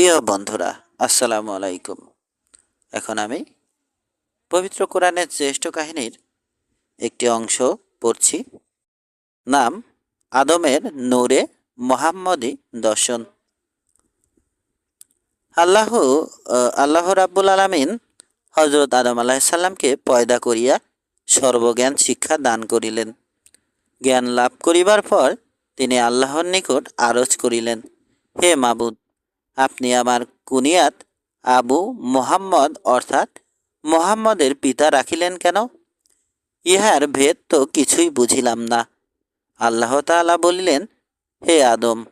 প্রিয় বন্ধুরা, আসসালামু আলাইকুম। এখন আমি পবিত্র কোরআনের জ্যেষ্ঠ কাহিনীর একটি অংশ পড়ছি। নাম, আদমের নূরে মোহাম্মদী দর্শন। আল্লাহ আল্লাহ রাব্বুল আলামিন হজরত আদম আলাহিসাল্লামকে পয়দা করিয়া সর্বজ্ঞান শিক্ষা দান করিলেন। জ্ঞান লাভ করিবার পর তিনি আল্লাহর নিকট আরজ করিলেন, হে মাবুদ আপনি আমার কুনিয়াত আবু মোহাম্মদ অর্থাৎ মোহাম্মদের পিতা রাখিলেন কেন? ইহার ভেদ তো কিছুই বুঝিলাম না। আল্লাহ তাআলা বলিলেন, হে আদম,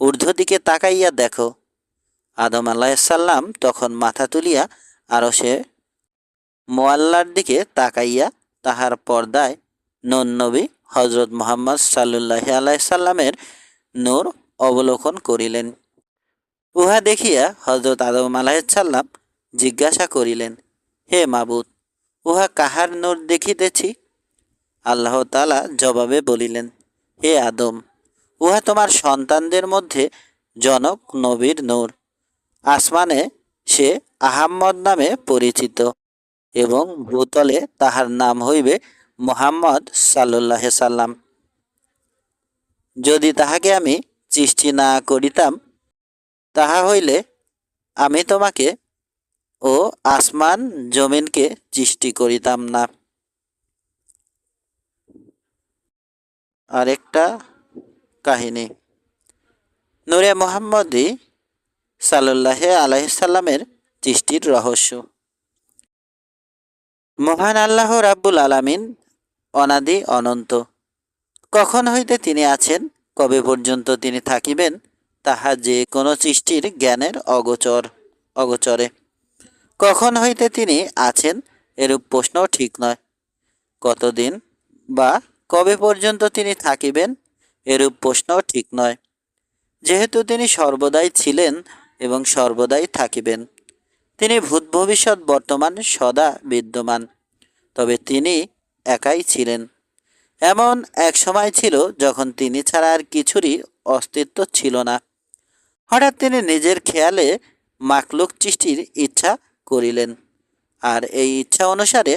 ঊর্ধ্ব দিকে তাকাইয়া দেখো। আদম আলাহিসাল্লাম তখন মাথা তুলিয়া আরও সে মোয়াল্লার দিকে তাকাইয়া তাহার পর্দায় নন নবী হজরত মোহাম্মদ সাল্লাহ আলাইসাল্লামের নূর অবলোকন করিলেন। উহা দেখিয়া হজরত আদম আলাহিসাল্লাম জিজ্ঞাসা করিলেন, হে মাবুদ, উহা কাহার নূর দেখিতেছি? আল্লাহ তালা জবাবে বলিলেন, হে আদম, উহা তোমার সন্তানদের মধ্যে জনক নবীর নূর। আসমানে সে আহাম্মদ নামে পরিচিত এবং ভূতলে তাহার নাম হইবে মোহাম্মদ সাল্লাহ সাল্লাম। যদি তাহাকে আমি সৃষ্টি না করিতাম তাহা হইলে আমি তোমাকে ও আসমান জমিনকে সৃষ্টি করিতাম না। আরেকটা কাহিনী। নূরে মোহাম্মদী সাল্লাহ আলাইসাল্লামের সৃষ্টির রহস্য। মহান আল্লাহ রাব্বুল আলামিন অনাদি অনন্ত। কখন হইতে তিনি আছেন, কবে পর্যন্ত তিনি থাকিবেন তাহা যে কোনো সৃষ্টির জ্ঞানের অগোচর, অগোচরে। কখন হইতে তিনি আছেন, এরূপ প্রশ্ন ঠিক নয়। কতদিন বা কবে পর্যন্ত তিনি থাকিবেন, এরূপ প্রশ্ন ঠিক নয়। যেহেতু তিনি সর্বদাই ছিলেন এবং সর্বদাই থাকিবেন, তিনি ভূত ভবিষ্যৎ বর্তমান সদা বিদ্যমান, তবে তিনি একাই ছিলেন। এমন এক সময় ছিল যখন তিনি ছাড়া আর কিছুরই অস্তিত্ব ছিল না। হঠাৎ তিনি নিজের খেয়ালে মাকলুক সৃষ্টির ইচ্ছা করিলেন। আর এই ইচ্ছা অনুসারে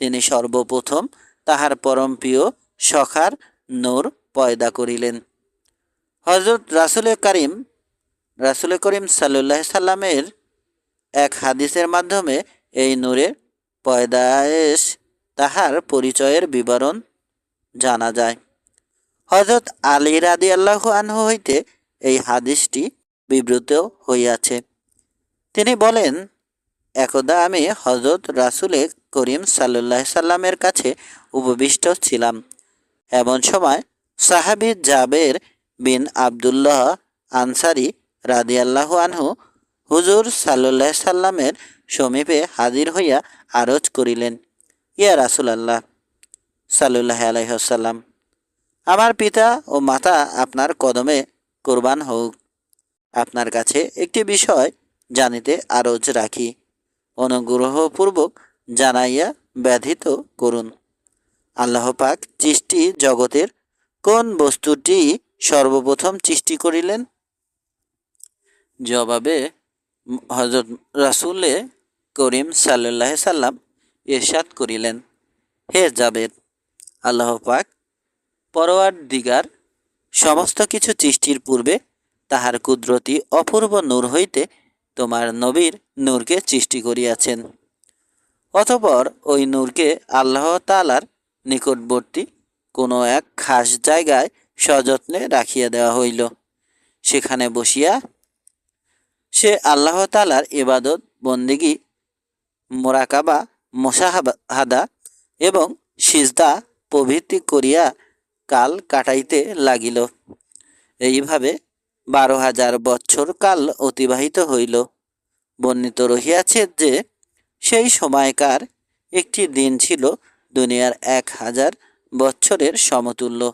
তিনি সর্বপ্রথম তাহার পরমপ্রিয় সখার নূর পয়দা করিলেন। হজরত রাসুল করিম রাসুল করিম সাল্লাহ সাল্লামের এক হাদিসের মাধ্যমে এই নূরের পয়দায়েশ তাহার পরিচয়ের বিবরণ জানা যায়। হজরত আলী রাদি আল্লাহ আনহু হইতে এই হাদিসটি বিবৃত হইয়াছে। তিনি বলেন, একদা আমি হজরত রাসুলে করিম সাল্লাহ সাল্লামের কাছে উপবিষ্ট ছিলাম। এমন সময় সাহাবি জাবের বিন আবদুল্লাহ আনসারি রাদিয়াল্লাহু আনহু হুজুর সাল্লাহ সাল্লামের সমীপে হাজির হইয়া আরজ করিলেন, ইয়া রাসুলাল্লাহ সাল্লাহ আলাইসাল্লাম আমার পিতা ও মাতা আপনার কদমে কোরবান হোক। আপনার কাছে একটি বিষয় জানিতে আরজ রাখি। অনুগ্রহপূর্বক জানাইয়া ব্যাধিত করুন। আল্লাহ পাক সৃষ্টি জগতের কোন বস্তুটি সর্বপ্রথম সৃষ্টি করিলেন? জবাবে হজরত রাসুলে করিম সাল্লাহ সাল্লাম ইরশাদ করিলেন, হে জাবেদ, আল্লাহ পাক পরোয়ার দিগার সমস্ত কিছু সৃষ্টির পূর্বে তাহার কুদরতি অপূর্ব নূর হইতে তোমার নবীর নূরকে সৃষ্টি করিয়াছেন। অতপর ওই নূরকে আল্লাহ তালার নিকটবর্তী কোনো এক খাস জায়গায় সযত্নে রাখিয়া দেওয়া হইল। সেখানে বসিয়া সে আল্লাহ তালার ইবাদত, বন্দিগি, মোরাকাবা, মোশাহাদা এবং সিজদা প্রভৃতি করিয়া কাল কাটাইতে লাগিল। এইভাবে বারো হাজার বৎসর কাল অতিবাহিত হইল। বর্ণিত রহিয়াছে যে, সেই সময়কার একটি দিন ছিল দুনিয়ার এক হাজার বৎসরের সমতুল্য।